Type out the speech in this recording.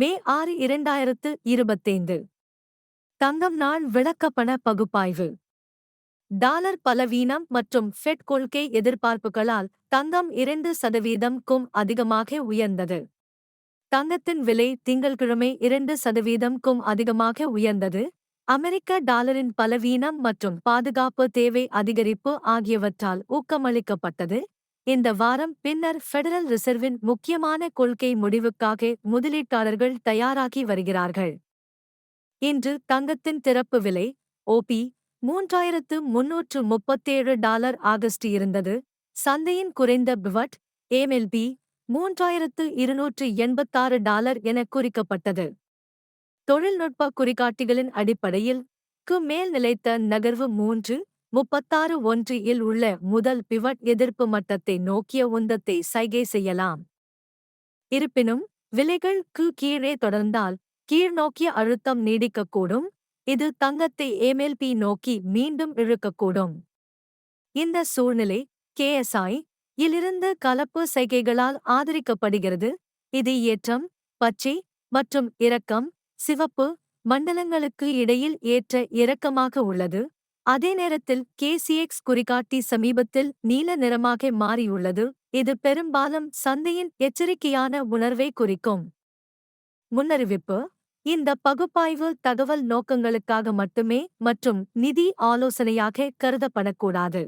மே ஆறு இரண்டாயிரத்து இருபத்தைந்து. தங்கம் நாள் விளக்கப்பண பகுப்பாய்வு. டாலர் பலவீனம் மற்றும் ஃபெட் கொள்கை எதிர்பார்ப்புகளால் தங்கம் இரண்டு சதவீதம்க்கும் அதிகமாக உயர்ந்தது. தங்கத்தின் விலை திங்கள்கிழமை இரண்டு சதவீதம்க்கும் அதிகமாக உயர்ந்தது. அமெரிக்க டாலரின் பலவீனம் மற்றும் பாதுகாப்பு தேவை அதிகரிப்பு ஆகியவற்றால் ஊக்கமளிக்கப்பட்டது. இந்த வாரம் பின்னர் ஃபெடரல் ரிசர்வின் முக்கியமான கொள்கை முடிவுக்காக முதலீட்டாளர்கள் தயாராகி வருகிறார்கள். இன்று தங்கத்தின் திறப்பு விலை ஓபி மூன்றாயிரத்து முன்னூற்று முப்பத்தேழு டாலர் ஆகஸ்ட் இருந்தது. சந்தையின் குறைந்த பிவட் ஏமெல்பி மூன்றாயிரத்து இருநூற்று எண்பத்தாறு டாலர் என குறிக்கப்பட்டது. தொழில்நுட்ப குறிகாட்டிகளின் அடிப்படையில் க்கு மேல் நிலைத்த நகர்வு மூன்று முப்பத்தாறு ஒன்று இல் உள்ள முதல் பிவட் எதிர்ப்பு மட்டத்தை நோக்கிய உந்தத்தை சைகை செய்யலாம். இருப்பினும் விலைகள் கு கீழே தொடர்ந்தால் கீழ்நோக்கிய அழுத்தம் நீடிக்கக்கூடும் இது தங்கத்தை ஏமெல்பி நோக்கி மீண்டும் இழுக்கக்கூடும். இந்த சூழ்நிலை கேஎஸ்ஐ இலிருந்து கலப்பு சைகைகளால் ஆதரிக்கப்படுகிறது இது ஏற்றம் பச்சை மற்றும் இரக்கம் சிவப்பு மண்டலங்களுக்கு இடையில் ஏற்ற இறக்கமாக உள்ளது. அதே நேரத்தில் கேசிஎக்ஸ் குறிகாட்டி சமீபத்தில் நீல நிறமாக மாறியுள்ளது. இது பெரும்பாலும் சந்தையின் எச்சரிக்கையான உணர்வை குறிக்கும். முன்னறிவிப்பு. இந்த பகுப்பாய்வு தகவல் நோக்கங்களுக்காக மட்டுமே மற்றும் நிதி ஆலோசனையாக கருதப்படக்கூடாது.